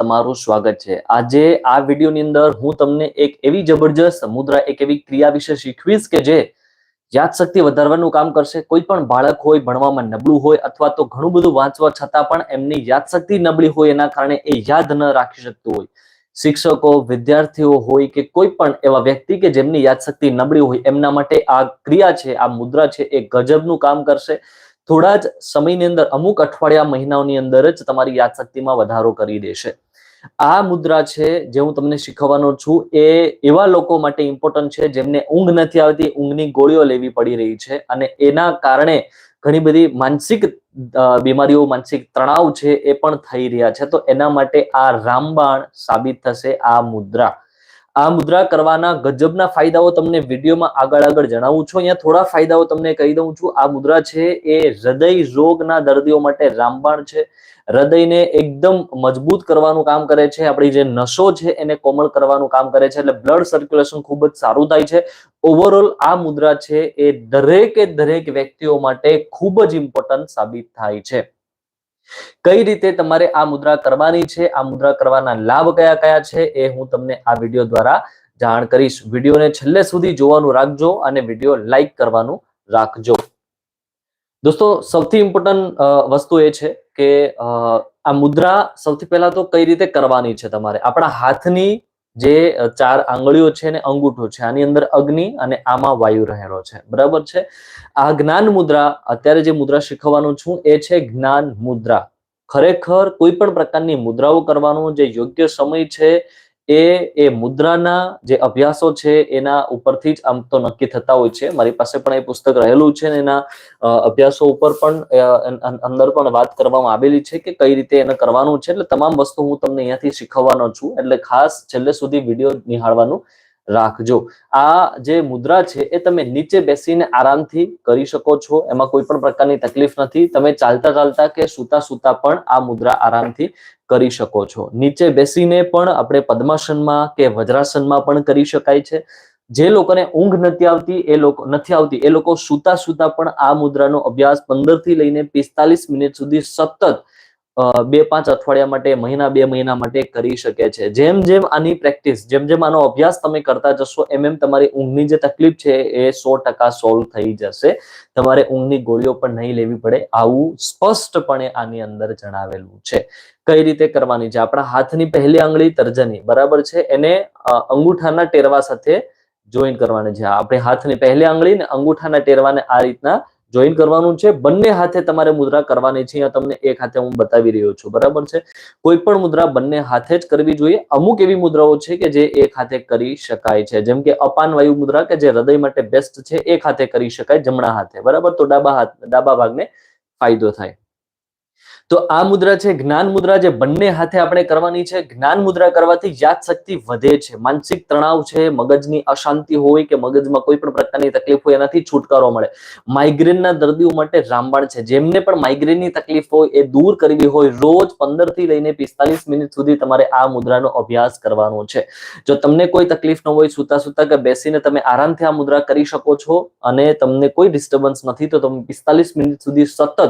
તમારું સ્વાગત છે. આજે આ વિડીયોની અંદર હું તમને એક એવી જબરજસ્ત મુદ્રા, એક એવી ક્રિયા વિશે શીખવીશ કે જે યાદશક્તિ વધારવાનું કામ કરશે. કોઈ પણ બાળક હોય, ભણવામાં નબળું હોય અથવા તો ઘણું બધું વાંચવા છતાં પણ એમની યાદશક્તિ નબળી હોય એના કારણે એ યાદ ન રાખી શકતું હોય. શિક્ષકો, વિદ્યાર્થીઓ હોય કે કોઈ પણ એવા વ્યક્તિ કે જેમની યાદશક્તિ નબળી હોય, એમના માટે આ ક્રિયા છે, આ મુદ્રા છે, એ ગજબનું કામ કરશે. થોડા જ સમયની અંદર, અમુક અઠવાડિયા મહિનાઓની અંદર જ તમારી યાદશક્તિમાં વધારો કરી દેશે. આ મુદ્રા છે જે હું તમને શીખવવાનો છું, એ એવા લોકો માટે ઇમ્પોર્ટન્ટ છે જેમને ઊંઘ નથી આવતી, ઊંઘની ગોળીઓ લેવી પડી રહી છે અને એના કારણે ઘણી બધી માનસિક બીમારીઓ, માનસિક તણાવ છે એ પણ થઈ રહ્યા છે. તો એના માટે આ રામબાણ સાબિત થશે આ મુદ્રા. આ મુદ્રા કરવાના ગજબના ફાયદાઓ તમને વિડીયોમાં આગળ આગળ જણાવું છું. અહીંયા થોડા ફાયદાઓ તમને કહી દઉં છું. આ મુદ્રા છે, એ હૃદય રોગના દર્દીઓ માટે રામબાણ છે. હૃદયને એકદમ મજબૂત કરવાનું કામ કરે છે. આપણી જે નસો છે, એને કોમળ કરવાનું કામ કરે છે. એટલે બ્લડ સર્ક્યુલેશન ખૂબ જ સારું થાય છે. ઓવરઓલ આ મુદ્રા છે, એ દરેકે દરેક વ્યક્તિઓ માટે ખૂબ જ ઇમ્પોર્ટન્ટ સાબિત થાય છે. કઈ રીતે તમારે આ મુદ્રા કરવાની છે? આ મુદ્રા કરવાના લાભ કયા કયા છે? એ હું તમને આ વીડિયો દ્વારા જાણ કરીશ. વિડીયોને છેલ્લે સુધી જોવાનું રાખજો અને વીડિયો લાઈક કરવાનું રાખજો. દોસ્તો, સૌથી ઇમ્પોર્ટન્ટ વસ્તુ એ છે કે આ મુદ્રા સૌથી પહેલા તો કઈ રીતે કરવાની છે તમારે? આપણા હાથની જે ચાર આંગળીઓ છે અને અંગૂઠો છે. આની અંદર અગ્નિ અને આમાં વાયુ રહેલો છે. બરાબર છે? આ જ્ઞાન મુદ્રા, અત્યારે જે મુદ્રા શીખવવાનું છું એ છે જ્ઞાન મુદ્રા. ખરેખર કોઈ પણ પ્રકારની મુદ્રાઓ કરવાનો જે યોગ્ય સમય છે એ એ મુદ્રાના જે અભ્યાસો છે, એના ઉપરથી જ આમ તો નક્કી થતા હોય છે. મારી પાસે પણ એ પુસ્તક રહેલું છે ને એના અભ્યાસો ઉપર પણ અંદર પણ વાત કરવામાં આવેલી છે કે કઈ રીતે એને કરવાનું છે. એટલે તમામ વસ્તુ હું તમને અહીંયાથી શીખવવાનો છું. એટલે ખાસ છેલ્લે સુધી વીડિયો નિહાળવાનું. રાખજો. આ જે મુદ્રા છે એ તમે નીચે બેસીને આરામથી કરી શકો છો. એમાં કોઈ પણ પ્રકારની તકલીફ નથી. તમે ચાલતા ચાલતા કે સૂતા સૂતા પણ આ મુદ્રા આરામથી કરી શકો છો. નીચે બેસીને પણ આપણે પદ્માસનમાં કે વજ્રાસનમાં પણ કરી શકાય છે. જે લોકોને ઊંઘ નથી આવતી, એ લોકો નથી આવતી, એ લોકો સૂતા સૂતા પણ આ મુદ્રાનો અભ્યાસ પંદરથી લઈને પિસ્તાલીસ મિનિટ સુધી સતત બે પાંચ અઠવાડિયા માટે, મહિના બે મહિના માટે કરી શકે છે. જેમ જેમ આની પ્રેક્ટિસ, જેમ જેમ આનો અભ્યાસ તમે કરતા જશો, એમ એમ તમારી ઊંઘની જે તકલીફ છે એ સો ટકા સોલ્વ થઈ જશે. તમારે ઊંઘની ગોળીઓ પણ નહીં લેવી પડે આવું સ્પષ્ટપણે આની અંદર જણાવેલું છે. કઈ રીતે કરવાની છે? આપણા હાથની પહેલી આંગળી તર્જની, બરાબર છે? એને અંગૂઠાના ટેરવા સાથે જોઈન કરવાની છે. આપણે હાથની પહેલી આંગળી ને અંગૂઠાના ટેરવાને આ રીતના જોઈન કરવાનું છે. બંને હાથે તમારે મુદ્રા કરવાની છે. તમને એક હાથે હું બતાવી રહ્યો છું. બરાબર છે? કોઈ પણ મુદ્રા બંને હાથે જ કરવી જોઈએ. અમુક એવી મુદ્રાઓ છે કે જે એક હાથે કરી શકાય છે. જેમ કે અપાન વાયુ મુદ્રા કે જે હૃદય માટે બેસ્ટ છે, એક હાથે કરી શકાય જમણા હાથે. બરાબર? તો ડાબા હાથ ડાબા ભાગને ફાયદો થાય. તો આ મુદ્રા છે, જ્ઞાન મુદ્રા જે બંને હાથે આપણે કરવાની છે, જ્ઞાન મુદ્રા કરવાથી યાદશક્તિ વધે છે. માનસિક તણાવ છે, મગજની અશાંતિ હોય કે મગજમાં કોઈ પણ પ્રકારની તકલીફ હોય એનાથી છુટકારો મળે. માઇગ્રેનના દર્દીઓ માટે રામબાણ છે. જેમને પણ માઇગ્રેનની તકલીફ હોય એ દૂર કરવી હોય, રોજ પંદરથી લઈને પિસ્તાલીસ મિનિટ સુધી તમારે આ મુદ્રાનો અભ્યાસ કરવાનો છે. જો તમને કોઈ તકલીફ ન હોય સુતા સુતા કે બેસીને તમે આરામથી આ મુદ્રા કરી શકો છો અને તમને કોઈ ડિસ્ટર્બન્સ નથી, તો તમે પિસ્તાલીસ મિનિટ સુધી સતત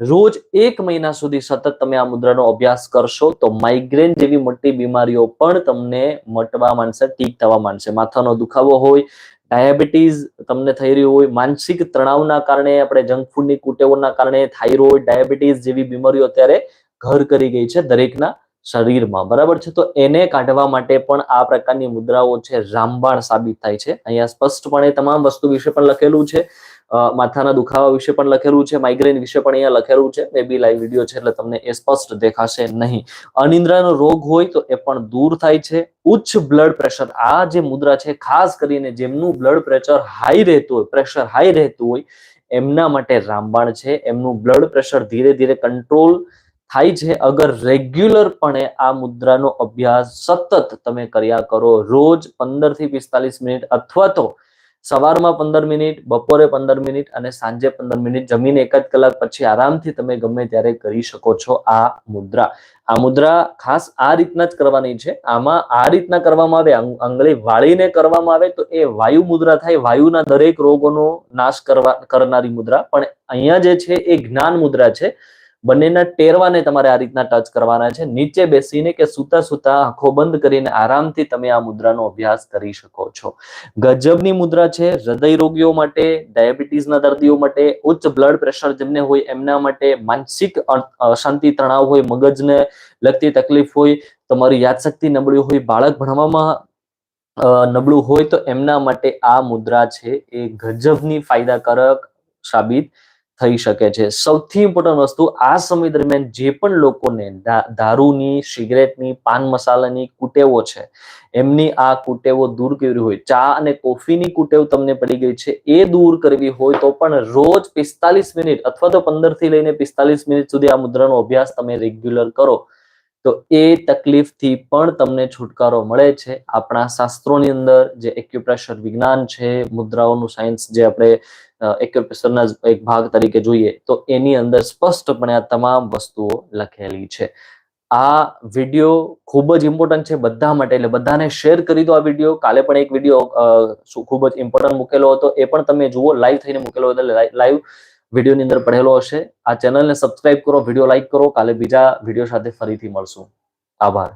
રોજ એક મહિના સુધી સતત તમે આ મુદ્રાનો અભ્યાસ કરશો તો માઇગ્રેન જેવી મોટી બીમારીઓ પણ તમને મટવા માંડશે, ઠીક થવા માંડશે. માથાનો દુખાવો હોય, ડાયાબિટીસ તમને થઈ રહ્યું હોય, માનસિક તણાવના કારણે આપણે જંક ફૂડની કુટેવોના કારણે થાઇરોઇડ, ડાયાબિટીસ જેવી બીમારીઓ અત્યારે ઘર કરી ગઈ છે દરેકના શરીરમાં. બરાબર છે? તો એને કાઢવા માટે પણ આ પ્રકારની મુદ્રાઓ છે રામબાણ સાબિત થાય છે. અહીંયા સ્પષ્ટપણે તમામ વસ્તુ વિશે પણ લખેલું છે. માથાના દુખાવા વિશે પણ લખેલું છે માઇગ્રેન વિશે પણ અહીંયા લખેલું છે. મે બી લાઈવ વીડિયો છે એટલે તમને એ સ્પષ્ટ દેખાશે નહીં. અનિદ્રાનો રોગ હોય તો એ પણ દૂર થાય છે. ઉચ્ચ બ્લડ પ્રેશર આ જે મુદ્રા છે, ખાસ કરીને જેમનું બ્લડ પ્રેશર હાઈ રહેતું હોય પ્રેશર હાઈ રહેતું હોય, એમના માટે રામબાણ છે. એમનું બ્લડ પ્રેશર ધીરે ધીરે કંટ્રોલ થાય છે. અગર રેગ્યુલર પણે આ મુદ્રાનો અભ્યાસ સતત તમે કર્યા કરો, રોજ પંદરથી પિસ્તાલીસ મિનિટ અથવા તો સવારમાં પંદર મિનિટ, બપોરે પંદર મિનિટ અને સાંજે પંદર મિનિટ જમીને એક જ કલાક પછી આરામથી તમે ગમે ત્યારે કરી શકો છો આ મુદ્રા. આ મુદ્રા ખાસ આ રીતના જ કરવાની છે. આમાં આ રીતના કરવામાં આવે આંગળી વાળીને કરવામાં આવે તો એ વાયુ મુદ્રા થાય. વાયુના દરેક રોગોનો નાશ કરવા, કરનારી મુદ્રા. પણ અહીંયા જે છે એ જ્ઞાન મુદ્રા છે. બંનેના ટેરવાને તમારે આ રીતના ટચ કરવાના છે. નીચે બેસીને કે સૂતા સૂતા આંખો બંધ કરીને આરામથી તમે આ મુદ્રાનો અભ્યાસ કરી શકો છો. ગજબની મુદ્રા છે, હૃદય રોગીઓ માટે, ડાયાબિટીસના દર્દીઓ માટે, ઉચ્ચ બ્લડ પ્રેશર જેમને હોય એમના માટે, માનસિક અશાંતિ તણાવ હોય, મગજને લગતી તકલીફ હોય, તમારી યાદશક્તિ નબળી હોય, બાળક ભણવામાં નબળું હોય તો એમના માટે આ મુદ્રા છે. એ ગજબની ફાયદાકારક સાબિત થઈ શકે છે. સૌથી ઇમ્પોર્ટન્ટ વસ્તુ આ સમય દરમિયાન જે પણ લોકોને દારૂની, સિગરેટની, પાન મસાલાની કુટેવો છે, એમની આ કુટેવો દૂર કરવી હોય, ચા અને કોફીની કુટેવ તમને પડી ગઈ છે, એ દૂર કરવી હોય તો પણ રોજ પિસ્તાલીસ મિનિટ અથવા તો પંદરથી લઈને પિસ્તાલીસ મિનિટ સુધી આ મુદ્રાનો અભ્યાસ તમે રેગ્યુલર કરો. તો એ તકલીફથી પણ તમને છુટકારો મળે છે. આપણા શાસ્ત્રોની અંદર જે એક્યુપ્રેશર વિજ્ઞાન છે, મુદ્રાઓનું સાયન્સ જે આપણે એક્યુપ્રેશરના એક ભાગ તરીકે જોઈએ, તો એની અંદર સ્પષ્ટપણે આ તમામ વસ્તુઓ લખેલી છે. આ વીડિયો ખૂબ જ ઇમ્પોર્ટન્ટ છે બધા માટે, એટલે બધાને શેર કરી દો આ વીડિયો કાલે પણ એક વીડિયો ખૂબ જ ઇમ્પોર્ટન્ટ મૂકેલો હતો. એ પણ તમે જુઓ લાઈવ થઈને મૂકેલો હતો લાઈવ વિડીયોની અંદર પડેલો હશે. આ ચેનલને સબસ્ક્રાઇબ કરો વીડિયો લાઈક કરો. કાલે બીજા વીડિયો સાથે ફરીથી મળશું. આભાર.